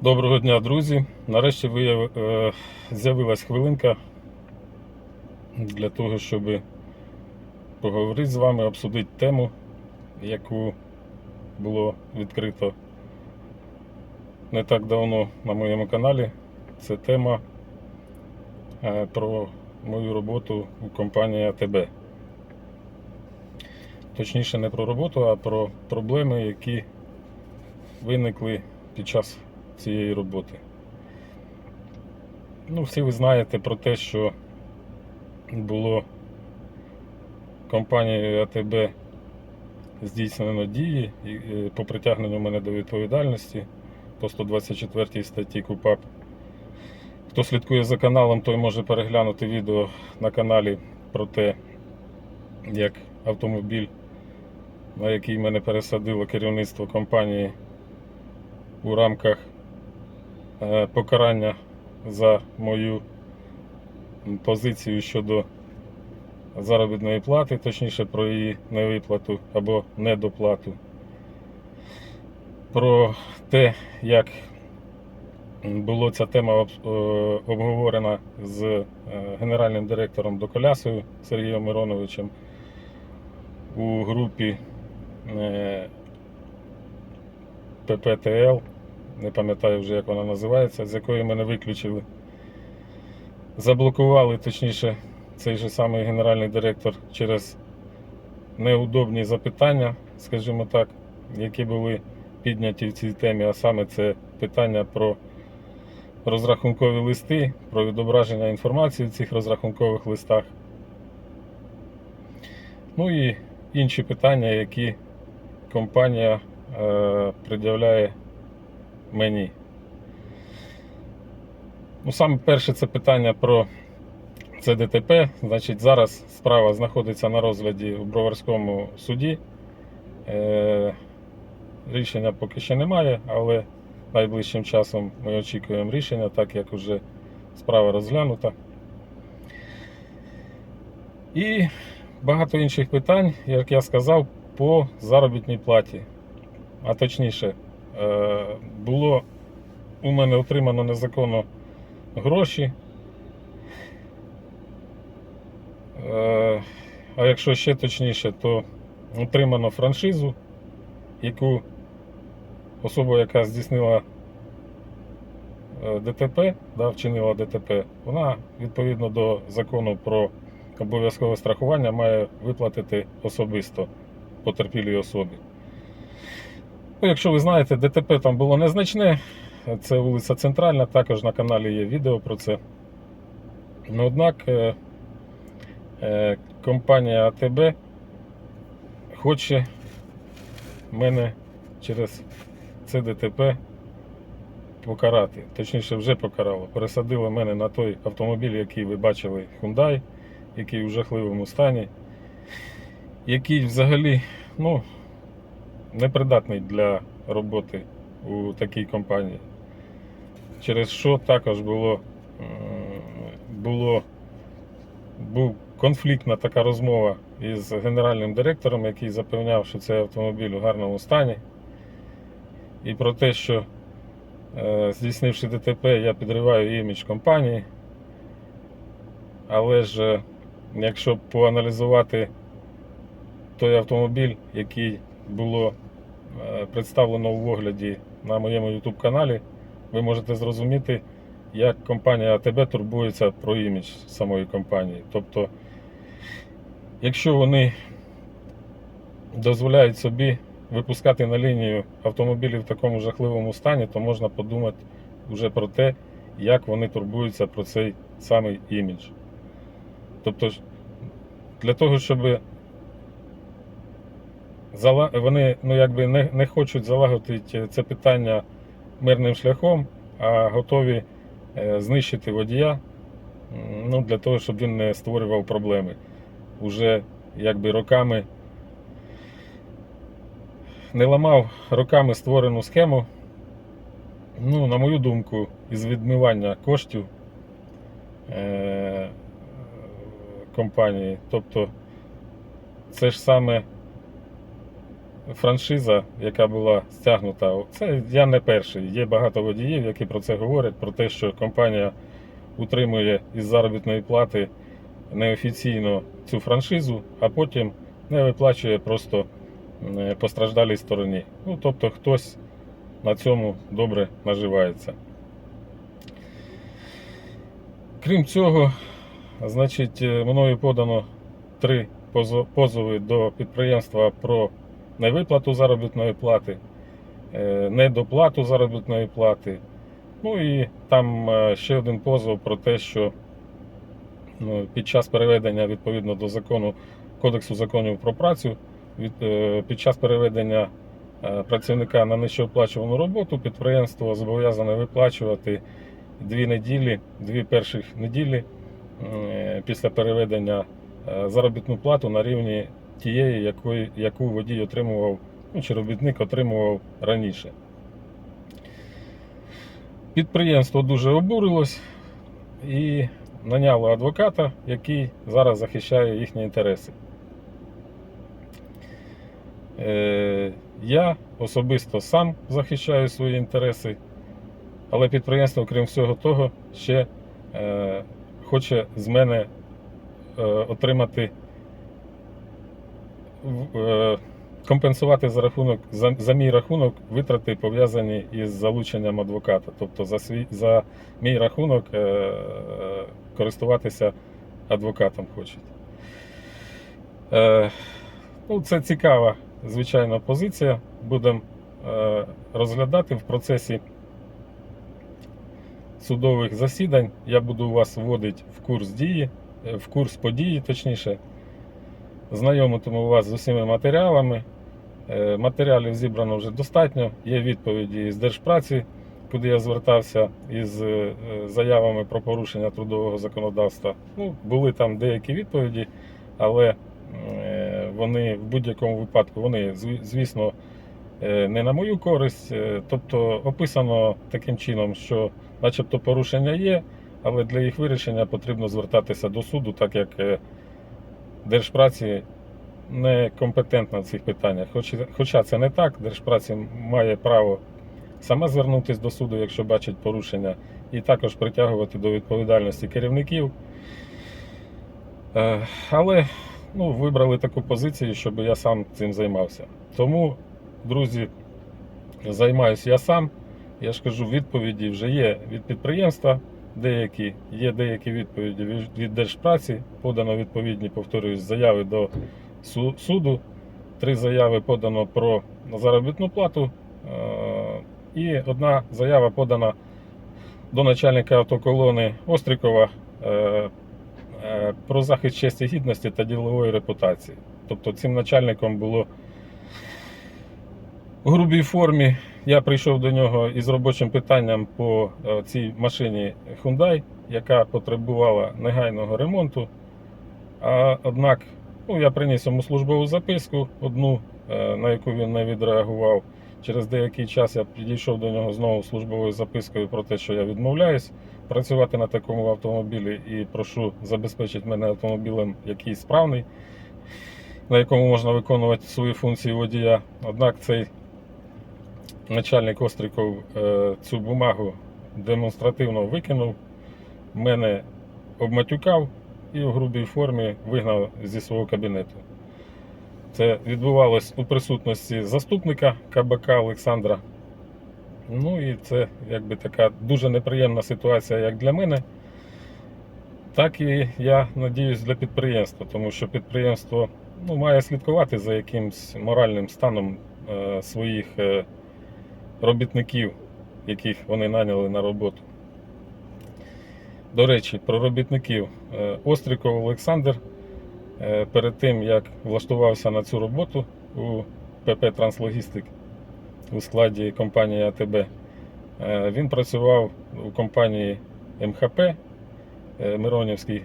Доброго дня, друзі. Нарешті е, з'явилась хвилинка для того, щоб поговорити з вами, обсудити тему, яку було відкрито не так давно на моєму каналі. Це тема е, про мою роботу у компанії АТБ. Точніше, не про роботу, а про проблеми, які виникли під час цієї роботи. Ну, всі ви знаєте про те, що було компанією АТБ здійснено дії е, по притягненню мене до відповідальності по 124 статті КУПАП. Хто слідкує за каналом, той може переглянути відео на каналі про те, як автомобіль, на який мене пересадило керівництво компанії у рамках покарання за мою позицію щодо заробітної плати, точніше про її невиплату або недоплату. Про те, як була ця тема е, обговорена з е, генеральним директором Доколясою Сергієм Мироновичем у групі е, ППТЛ, не пам'ятаю вже, як вона називається, з якої мене виключили. Заблокували, точніше, цей же самий генеральний директор через неудобні запитання, скажімо так, які були підняті в цій темі, а саме це питання про розрахункові листи, про відображення інформації в цих розрахункових листах. Ну і інші питання, які компанія е, пред'являє мені. Ну, саме перше це питання про це ДТП. Значить, зараз справа знаходиться на розгляді у Броварському суді. Е, рішення поки ще немає, але найближчим часом ми очікуємо рішення, так як вже справа розглянута. І багато інших питань, як я сказав, по заробітній платі. А точніше, було у мене отримано незаконно гроші. Е, А якщо ще точніше, то отримано франшизу, яку особа, яка здійснила е, ДТП, да, вчинила ДТП, вона відповідно до закону про обов'язкове страхування має виплатити особисто потерпілій особі. Ну, якщо ви знаєте, ДТП там було незначне, це вулиця Центральна, також на каналі є відео про це. Ну, однак е, е, компанія АТБ хоче мене через це ДТП покарати. Точніше, вже покарало. Пересадила мене на той автомобіль, який ви бачили, Hyundai, який у жахливому стані, який взагалі ну, непридатний для роботи у такій компанії. Через що також було, було був конфліктна така розмова із генеральним директором, який запевняв, що цей автомобіль у гарному стані. І про те, що е, здійснивши ДТП, я підриваю імідж компанії. Але ж е, якщо поаналізувати той автомобіль, який було е, представлено у огляді на моєму YouTube каналі, ви можете зрозуміти, як компанія АТБ турбується про імідж самої компанії. Тобто, якщо вони дозволяють собі випускати на лінію автомобілі в такому жахливому стані, то можна подумати вже про те, як вони турбуються про цей самий імідж. Тобто, для того, щоб вони ну, якби не, не хочуть залагодити це питання мирним шляхом, а готові е, знищити водія ну, для того, щоб він не створював проблеми. Уже якби роками не ламав роками створену схему. Ну, на мою думку, із відмивання коштів е- е, компанії. Тобто, це ж саме, е, франшиза, яка була стягнута. Це я не перший. Є багато водіїв, які про це говорять, про те, що компанія утримує із заробітної плати неофіційно цю франшизу, а потім не виплачує просто постраждалій стороні. Ну, тобто хтось на цьому добре наживається. Крім цього, значить, е, мною подано три позови до підприємства про невиплату заробітної плати, е, недоплату заробітної плати. Ну і там е, ще один позов про те, що ну, під час переведення відповідно до закону Кодексу законів про працю, е, під час переведення працівника на нижчооплачувану роботу підприємство зобов'язане виплачувати дві неділі, дві перших неділі після переведення заробітну плату на рівні тієї, якої, яку водій отримував, ну, чи робітник отримував раніше. Підприємство дуже обурилось і наняло адвоката, який зараз захищає їхні інтереси. Е, Я особисто сам захищаю свої інтереси, але підприємство, крім всього того, ще е, хоче з мене е, отримати компенсувати за рахунок за, за мій рахунок витрати пов'язані із залученням адвоката. Тобто за свій за мій рахунок е, е, користуватися адвокатом хочуть. Е, ну, це цікава, звичайно, позиція. Будемо е, розглядати в процесі судових засідань. Я буду вас вводити в курс дії, е, в курс події, точніше. Знайомитиму вас з усіма матеріалами. Е, Матеріалів зібрано вже достатньо. Є відповіді з Держпраці, куди я звертався із е, заявами про порушення трудового законодавства. Ну, були там деякі відповіді, але е, вони в будь-якому випадку, вони, звісно, не на мою користь. Тобто описано таким чином, що начебто порушення є, але для їх вирішення потрібно звертатися до суду, так як Держпраці не компетентна в цих питаннях. Хоч, хоча це не так, Держпраці має право саме звернутися до суду, якщо бачить порушення, і також притягувати до відповідальності керівників. Е, Але ну, вибрали таку позицію, щоб я сам цим займався. Тому, друзі, займаюся я сам. Я ж кажу, відповіді вже є від підприємства. Деякі є деякі відповіді від- Держпраці. Подано відповідні, повторюсь, заяви до суду. Три заяви подано про заробітну плату. е, І одна заява подана до начальника автоколони Острікова е, е, про захист честі гідності та ділової репутації. Тобто цим начальником було у грубій формі. Я прийшов до нього із робочим питанням по е, цій машині Hyundai, яка потребувала негайного ремонту. А, однак ну, я приніс йому службову записку, одну, е, на яку він не відреагував. Через деякий час я підійшов до нього знову службовою запискою про те, що я відмовляюсь працювати на такому автомобілі і прошу забезпечити мене автомобілем, який справний, на якому можна виконувати свої функції водія. Однак цей начальник Остріков е, цю бумагу демонстративно викинув, мене обматюкав і в грубій формі вигнав зі свого кабінету. Це відбувалось у присутності заступника КБК Олександра. Ну і це якби така дуже неприємна ситуація як для мене, так і я надіюсь для підприємства, тому що підприємство ну, має слідкувати за якимсь моральним станом е, своїх е, робітників, яких вони наняли на роботу. До речі, про робітників. Е, Остріков Олександр е, перед тим, як влаштувався на цю роботу у ПП Транслогістик у складі компанії АТБ, е, він працював у компанії МХП Миронівський,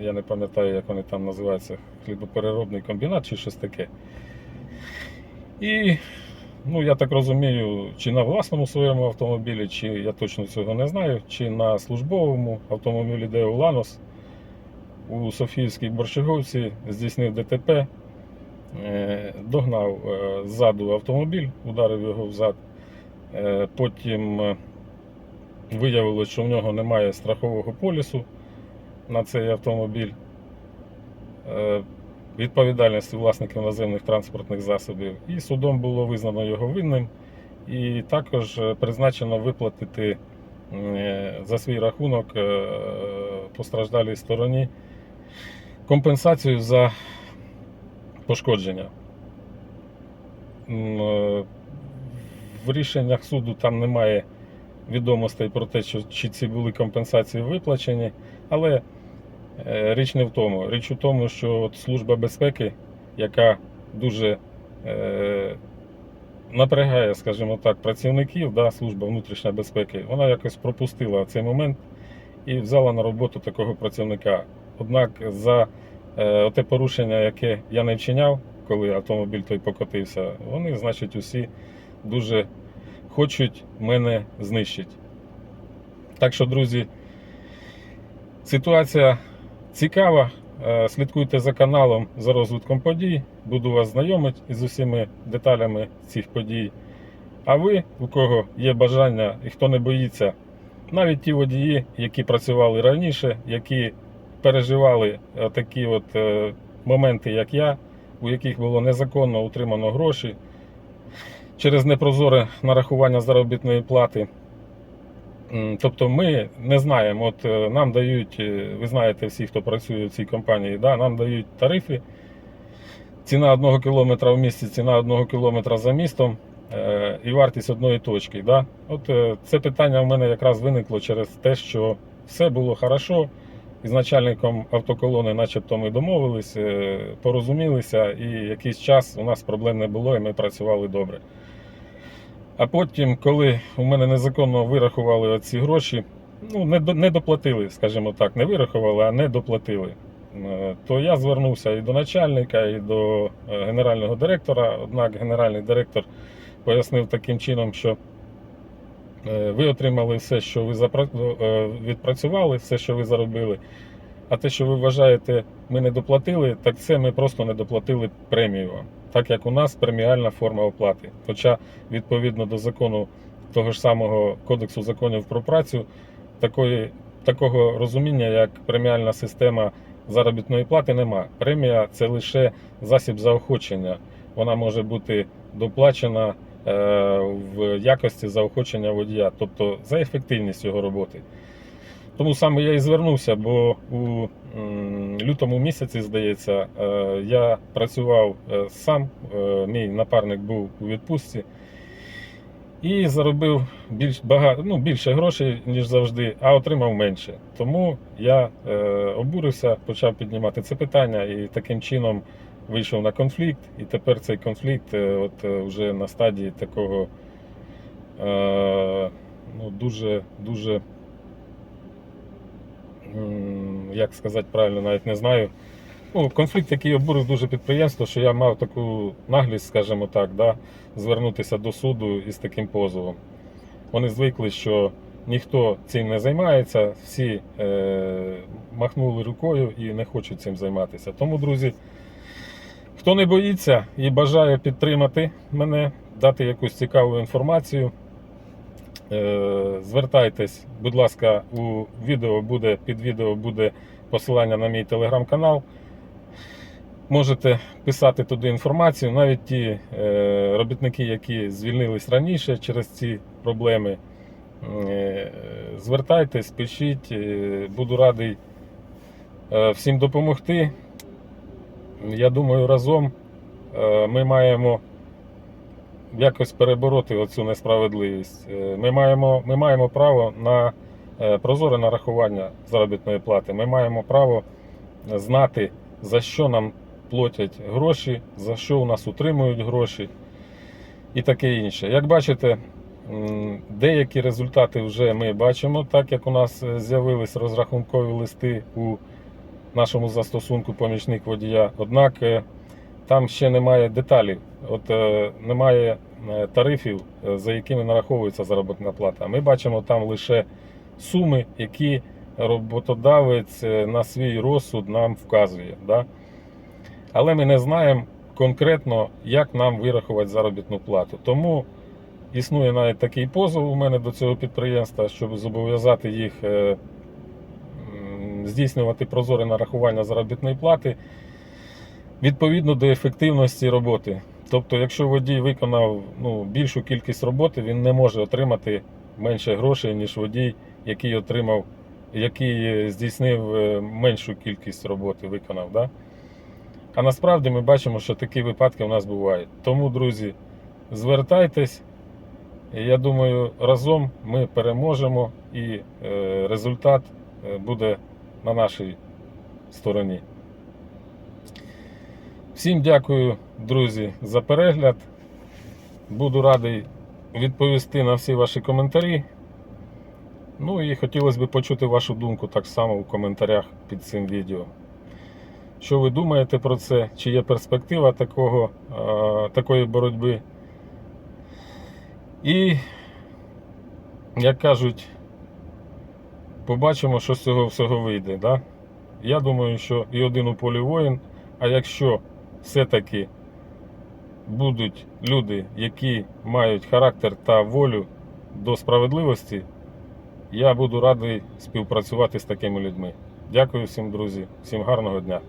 я не пам'ятаю, як вони там називаються, хлібопереробний комбінат чи щось таке. І Ну, я так розумію, чи на власному своєму автомобілі, чи я точно цього не знаю, чи на службовому автомобілі Део Ланос у Софіївській Борщаговці здійснив ДТП е, догнав е, ззаду автомобіль, ударив його взад. Е, Потім виявилось, що в нього немає страхового полісу на цей автомобіль. Відповідальності власників наземних транспортних засобів. І судом було визнано його винним. І також е, призначено виплатити е, за свій рахунок е, постраждалій стороні компенсацію за пошкодження. В рішеннях суду там немає відомостей про те, чи ці були компенсації виплачені, але річ не в тому. Річ у тому, що от Служба безпеки, яка дуже е, напрягає, скажімо так, працівників, да, служба внутрішньої безпеки, вона якось пропустила цей момент і взяла на роботу такого працівника. Однак за е, те порушення, яке я не вчиняв, коли автомобіль той покотився, вони, значить, усі дуже хочуть мене знищити. Так що, друзі, ситуація цікава. Е, Слідкуйте за каналом за розвитком подій. Буду вас знайомити із усіма деталями цих подій. А ви, у кого є бажання і хто не боїться, навіть ті водії, які працювали раніше, які переживали е, такі от е, моменти, як я, у яких було незаконно утримано гроші через непрозоре нарахування заробітної плати. Тобто ми не знаємо, от е, нам дають, е, ви знаєте, всі, хто працює в цій компанії, да, нам дають тарифи. Ціна одного кілометра в місті, ціна одного кілометра за містом е, і вартість одної точки. Да? От це питання в мене якраз виникло через те, що все було хорошо. Із начальником автоколони, начебто, ми домовились, порозумілися, і якийсь час у нас проблем не було, і ми працювали добре. А потім, коли у мене незаконно вирахували оці гроші, ну не, до- не доплатили, скажімо так, не вирахували, а не доплатили. Е, То я звернувся і до начальника, і до е, генерального директора. Однак генеральний директор пояснив таким чином, що е, ви отримали все, що ви відпрацювали, все, що ви заробили. А те, що ви вважаєте, ми не доплатили, так це ми просто не доплатили премію вам. Так як у нас преміальна форма оплати. Хоча відповідно до закону того ж самого Кодексу законів про працю, такої, такого розуміння, як преміальна система заробітної плати, нема. Премія це лише засіб заохочення. Вона може бути доплачена е, в якості заохочення водія, тобто за ефективність його роботи. Тому саме я і звернувся, бо у лютому місяці, здається, е, я працював е, сам, е, мій напарник був у відпустці і заробив більш багато, ну, більше грошей, ніж завжди, а отримав менше. Тому я обурився, почав піднімати це питання і таким чином вийшов на конфлікт. І тепер цей конфлікт от, вже на стадії такого ну, дуже, дуже як сказати правильно, навіть не знаю. Ну, конфлікт, який обурив дуже підприємство, що я мав таку наглість, скажімо так, да, звернутися до суду із таким позовом. Вони звикли, що ніхто цим не займається, всі е, махнули рукою і не хочуть цим займатися. Тому, друзі, хто не боїться і бажає підтримати мене, дати якусь цікаву інформацію, Звертайтесь, будь ласка, у відео буде під відео буде посилання на мій телеграм-канал. Можете писати туди інформацію. Навіть ті е, робітники, які звільнились раніше через ці проблеми. е, Звертайтесь, пишіть, е, буду радий е, всім допомогти. Я думаю, разом е, ми маємо якось перебороти оцю несправедливість. Е, Ми маємо, ми маємо право на е, прозоре нарахування заробітної плати. Ми маємо право знати, за що нам платять гроші, за що у нас утримують гроші і таке інше. Як бачите, деякі результати вже ми бачимо, так як у нас е, з'явились розрахункові листи у нашому застосунку помічник водія. Однак там ще немає деталей, от е, немає е, тарифів, е, за якими нараховується заробітна плата. Ми бачимо там лише суми, які роботодавець е, на свій розсуд нам вказує. Да? Але ми не знаємо, конкретно, як нам вирахувати заробітну плату. Тому існує навіть такий позов у мене до цього підприємства, щоб зобов'язати їх е, здійснювати прозоре нарахування заробітної плати відповідно до ефективності роботи. Тобто, якщо водій виконав ну, більшу кількість роботи, він не може отримати менше грошей, ніж водій, який отримав, який здійснив е, меншу кількість роботи, виконав. Да? А насправді ми бачимо, що такі випадки у нас бувають. Тому, друзі, звертайтесь. Я думаю, разом ми переможемо і е, результат е, буде на нашій стороні. Всім дякую, друзі, за перегляд. Буду радий відповісти на всі ваші коментарі. Ну і хотілося б почути вашу думку так само у коментарях під цим відео. Що ви думаєте про це? Чи є перспектива такого, е, такої боротьби? І, як кажуть, побачимо, що з цього всього вийде. Да? Я думаю, що і один у полі воїн, а якщо все-таки будуть люди, які мають характер та волю до справедливості, я буду радий співпрацювати з такими людьми. Дякую всім, друзі, всім гарного дня.